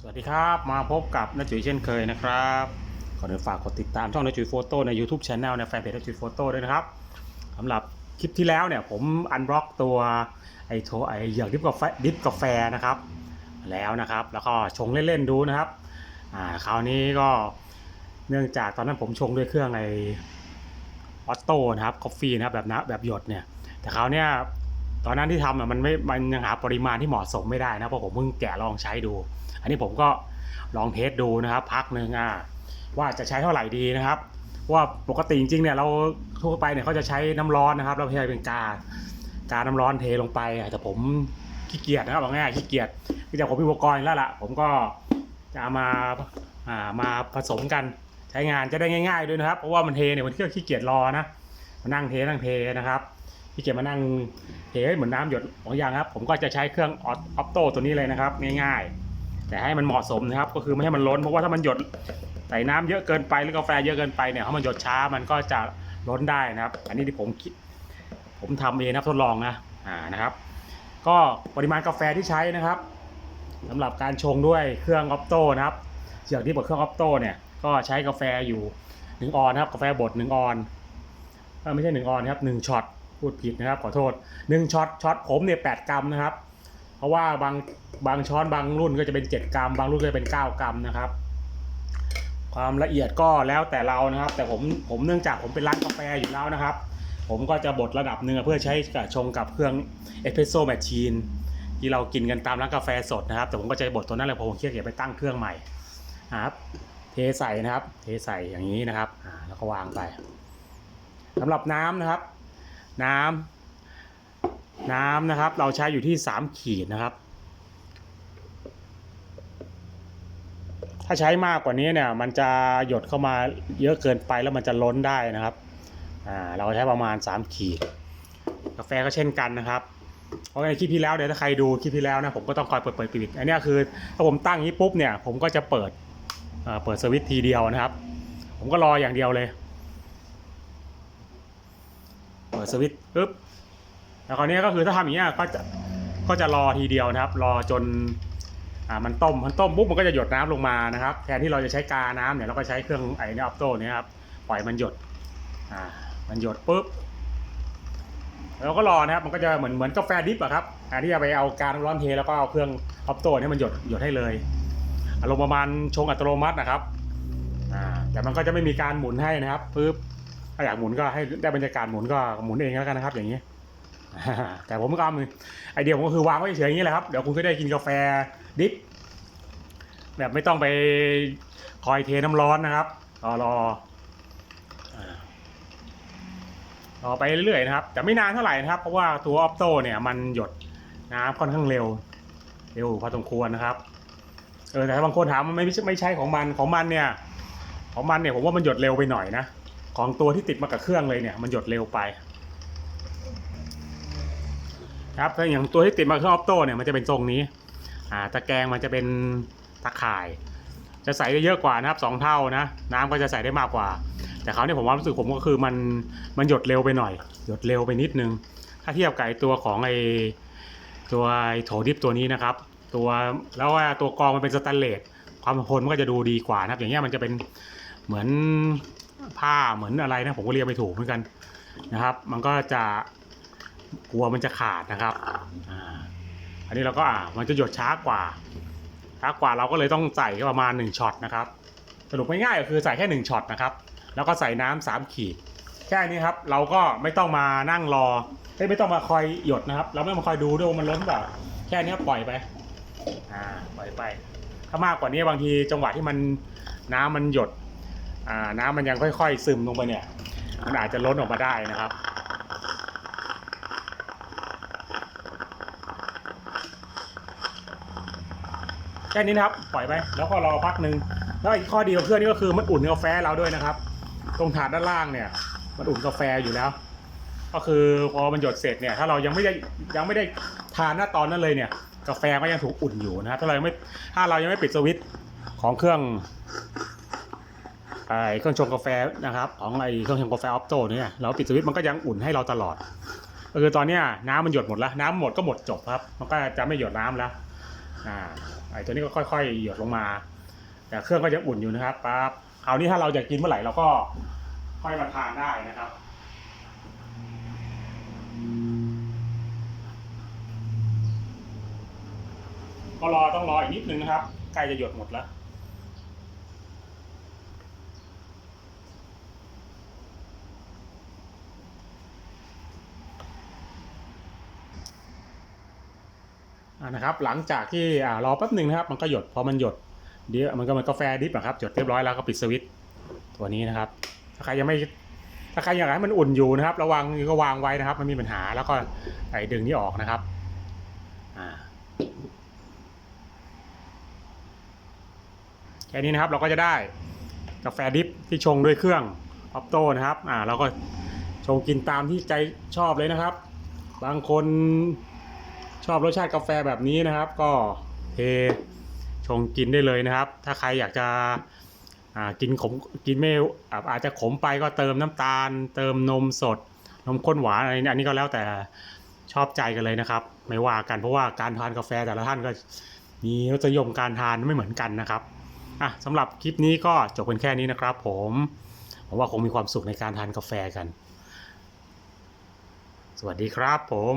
สวัสดีครับมาพบกับน้าจุ๋ยเช่นเคยนะครับก่อนอื่นฝากกดติดตามช่องน้าจุ๋ยโฟโต้ใน YouTube Channel ในแฟนเพจน้าจุ๋ยโฟโต้ด้วยนะครับสำหรับคลิปที่แล้วเนี่ยผมอันบล็อกตัวไอโทไอเหยือกดิฟกาแฟดิฟกาแฟนะครับแล้วนะครับ แล้วก็ชงเล่นๆดูนะครับอ่าคราวนี้ก็เนื่องจากตอนนั้นผมชงด้วยเครื่องไอออโต้นะครับกาแฟนะครับแบบน้ำแบบหยดเนี่ยแต่คราวเนี้ย ตอนนั้นที่ทำอะมันไม่มันยังหาปริมาณที่เหมาะสมไม่ได้นะเพราะผมเพิ่งแกะลองใช้ดู อันนี้ผมก็ลองเทสดูนะครับ พักหนึ่งอะว่าจะใช้เท่าไหร่ดีนะครับว่าปกติจริงๆเนี่ยเราทั่วไปเนี่ยเขาจะใช้น้ำร้อนนะครับเราใช้เป็นกากาน้ำร้อนเทลงไปแต่ผมขี้เกียจนะครับอาง่ายขี้เกียจที่จะผมมีอุปกรณ์แล้วล่ะ ผมก็จะมาอ่ามาผสมกันใช้งานจะได้ง่าย ๆด้วยนะครับ เพราะว่ามันเทเนี่ยมันเครื่องขี้เกียจรอนะมานั่งเทนั่งเทนะครับ ขี้เกียจมานั่งเทเหมือนน้ำหยดของยางครับ ผมก็จะใช้เครื่องออโต้ตัวนี้เลยนะครับ ง่ายๆ แต่ให้มันเหมาะสมนะครับ ก็คือไม่ให้มันล้นเพราะว่าถ้ามันหยดใส่น้ำเยอะเกินไปหรือกาแฟเยอะเกินไปเนี่ยถ้ามันหยดช้ามันก็จะล้นได้นะครับ อันนี้ที่ผมคิด ผมทำเองนะทดลองนะอ่านะครับ ก็ปริมาณกาแฟที่ใช้นะครับสำหรับการชงด้วยเครื่องออปโต้นะครับเชือกที่บดเครื่องออปโต้เนี่ยก็ใช้กาแฟอยู่หนึ่งออนนะครับกาแฟบดหนึ่งออนไม่ใช่หนึ่งออนนะครับหนึ่งช็อต พูดผิดนะครับ ขอโทษหนึ่งช็อตช็อตผมเนี่ยแปดกรัมนะครับ เพราะว่าบางบางช้อนบางรุ่นก็จะเป็น7กรัม บางรุ่นก็จะเป็น9กรัมนะครับ ความละเอียดก็แล้วแต่เรานะครับ แต่ผมผมเนื่องจากผมเป็นร้านกาแฟอยู่แล้วนะครับ ผมก็จะบดระดับหนึ่งเพื่อใช้กับชงกับเครื่องเอสเพรสโซ่แมชชีนที่เรากินกันตามร้านกาแฟสดนะครับ แต่ผมก็จะบดตัวนั้นแหละเพราะผมเครียดเก็บไปตั้งเครื่องใหม่นะครับ เทใส่นะครับ เทใส่อย่างนี้นะครับแล้วก็วางไปสำหรับน้ำนะครับ น้ำน้ำนะครับ เราใช้อยู่ที่ 3 ขีดนะครับ ถ้าใช้มากกว่านี้เนี่ย มันจะหยดเข้ามาเยอะเกินไปแล้วมันจะล้นได้นะครับอ่าเราใช้ประมาณ 3 ขีด กาแฟก็เช่นกันนะครับเพราะในคลิปที่แล้วเดี๋ยวถ้าใครดูคลิปที่แล้วนะผมก็ต้องคอยเปิดเปิดปิดอันนี้คือถ้าผมตั้งอย่างนี้ปุ๊บเนี่ยผมก็จะเปิดอ่อเปิดสวิตช์ทีเดียวนะครับ ผมก็รออย่างเดียวเลย เปิด สวิตช์ปุ๊บแล้วคราวนี้ก็คือถ้าทำอย่างเงี้ยก็จะก็จะรอทีเดียวนะครับ รอจนอ่ามันต้มมันต้มปุ๊บมันก็จะหยดน้ำลงมานะครับ แทนที่เราจะใช้กาน้ำเนี่ยเราก็ใช้เครื่องไอ้นี่ออปโต้เนี่ยครับปล่อยมันหยดอ่ามันหยดปุ๊บแล้วก็รอนะครับมันก็จะเหมือนเหมือนกาแฟดิบอะครับแทนที่จะไปเอาการน้ำร้อนเทแล้วก็เอาเครื่องออปโต้เนี่ยมันหยดหยดให้เลยอารมณ์ประมาณชงอัตโนมัตินะครับอ่าแต่มันก็จะไม่มีการหมุนให้นะครับปุ๊บ ถ้าอยากหมุนก็ให้ได้บรรยากาศหมุนก็หมุนเองแล้วกันนะครับ อย่างนี้ แต่ผมก็มือไอเดียผมก็คือวางไว้เฉยๆอย่างนี้แหละครับเดี๋ยวคุณก็ได้กินกาแฟดิฟแบบไม่ต้องไปคอยเทน้ำร้อนนะครับรอรออ่ารอไปเรื่อยๆนะครับ แต่ไม่นานเท่าไหร่นะครับ เพราะว่าตัวออปโต้เนี่ยมันหยดน้ำค่อนข้างเร็ว เร็วพอสมควรนะครับเออแต่บางคนถามมันไม่ใช่ไม่ใช่ของมันของมันเนี่ย ของมันเนี่ยผมว่ามันหยดเร็วไปหน่อยนะ ของตัวที่ติดมากับเครื่องเลยเนี่ย มันหยดเร็วไป ครับถ้าอย่างตัวที่ติดมาเครื่องออปโต้เนี่ยมันจะเป็นทรงนี้ อ่าตะแกรงมันจะเป็นตะข่าย จะใส่ได้เยอะกว่านะครับสองเท่านะ น้ำก็จะใส่ได้มากกว่า แต่เขาวเนี่ยผมว่ารู้สึกผมก็คือมันมันหยดเร็วไปหน่อย หยดเร็วไปนิดนึง ถ้าเทียบกับตัวของไอตัวไอโถดิฟตัวนี้นะครับ ตัวแล้วว่าตัวกรองมันเป็นสแตนเลสความทนมันก็จะดูดีกว่านะครับ อย่างเงี้ยมันจะเป็นเหมือน ผ้าเหมือนอะไรนะผมก็เรียกไม่ถูกเหมือนกันนะครับ มันก็จะกลัวมันจะขาดนะครับอันนี้เราก็อ่ามันจะหยดช้ากว่าช้ากว่าเราก็เลยต้องใส่ประมาณ1ช็อตนะครับสรุปง่ายๆก็คือใส่แค่1ช็อตนะครับ แล้วก็ใส่น้ำสามขีดแค่นี้ครับเราก็ไม่ต้องมานั่งรอไม่ต้องมาคอยหยดนะครับ เราไม่ต้องมาคอยดูด้วยมันล้นเปล่าแค่นี้ปล่อยไปอ่าปล่อยไป ถ้ามากกว่านี้บางทีจังหวะที่มันน้ำมันหยด น้ำมันยังค่อย ๆ ซึมลงไปเนี่ย มันอาจจะล้นออกมาได้นะครับ แค่นี้นะครับ ปล่อยไป แล้วก็รอพักหนึ่งแล้วอีกข้อดีของเครื่องนี้ก็คือมันอุ่นกาแฟเราด้วยนะครับ ตรงถาดด้านล่างเนี่ย มันอุ่นกาแฟอยู่แล้ว ก็คือพอมันหยดเสร็จเนี่ย ถ้าเรายังไม่ได้ยังไม่ได้ทานหน้าตอนนั้นเลยเนี่ย กาแฟก็ยังถูกอุ่นอยู่นะครับ ถ้าเรายังไม่ถ้าเรายังไม่ปิดสวิตช์ของเครื่อง เครื่องชงกาแฟนะครับของไอเครื่องชงกาแฟออปโตเนี่ยเราปิดสวิตช์มันก็ยังอุ่นให้เราตลอดก็คือตอนเนี้ยน้ำมันหยดหมดแล้ว น้ำหมดก็หมดจบครับ มันก็จะไม่หยดน้ำแล้วอ่าไอ้ตัวนี้ก็ค่อยๆ หยดลงมา แต่เครื่องก็ยังอุ่นอยู่นะครับปั๊บคราวนี้ถ้าเราอยากกินเมื่อไหร่เราก็ค่อยมาทานได้นะครับก็รอต้องรออีกนิดนึงนะครับใกล้จะหยดหมดแล้ว นะครับ หลังจากที่อรอแป๊บหนึ่งนะครับ มันก็หยดพอมันหยดเดี๋ยวมันก็เหมันกาแฟดิบอะครับหยดเรียบร้อยแล้วก็ปิดสวิตช์ตัวนี้นะครับ ถ้าใครยังไม่ถ้าใครอยากให้มันอุ่นอยู่นะครับ ระวังก็วางไว้นะครับ มันมีปัญหาแล้วก็ไอ้ดึงนี่ออกนะครับแค่นี้นะครับเราก็จะได้กาแฟดิบที่ชงด้วยเครื่องออปโต้นะครับ อ่าเราก็ชงกินตามที่ใจชอบเลยนะครับ บางคน ชอบรสชาติกาแฟแบบนี้นะครับ ก็เทชงกินได้เลยนะครับ ถ้าใครอยากจะอ่ากินขมกินไม่อ่าอาจจะขมไปก็เติมน้ำตาล เติมนมสด นมข้นหวานอะไรเนี่ยอันนี้ก็แล้วแต่ชอบใจกันเลยนะครับ ไม่ว่ากันเพราะว่าการทานกาแฟแต่ละท่านก็มีรสนิยมการทานไม่เหมือนกันนะครับอะสำหรับคลิปนี้ก็จบกันแค่นี้นะครับ ผมผมว่าคงมีความสุขในการทานกาแฟกัน สวัสดีครับผม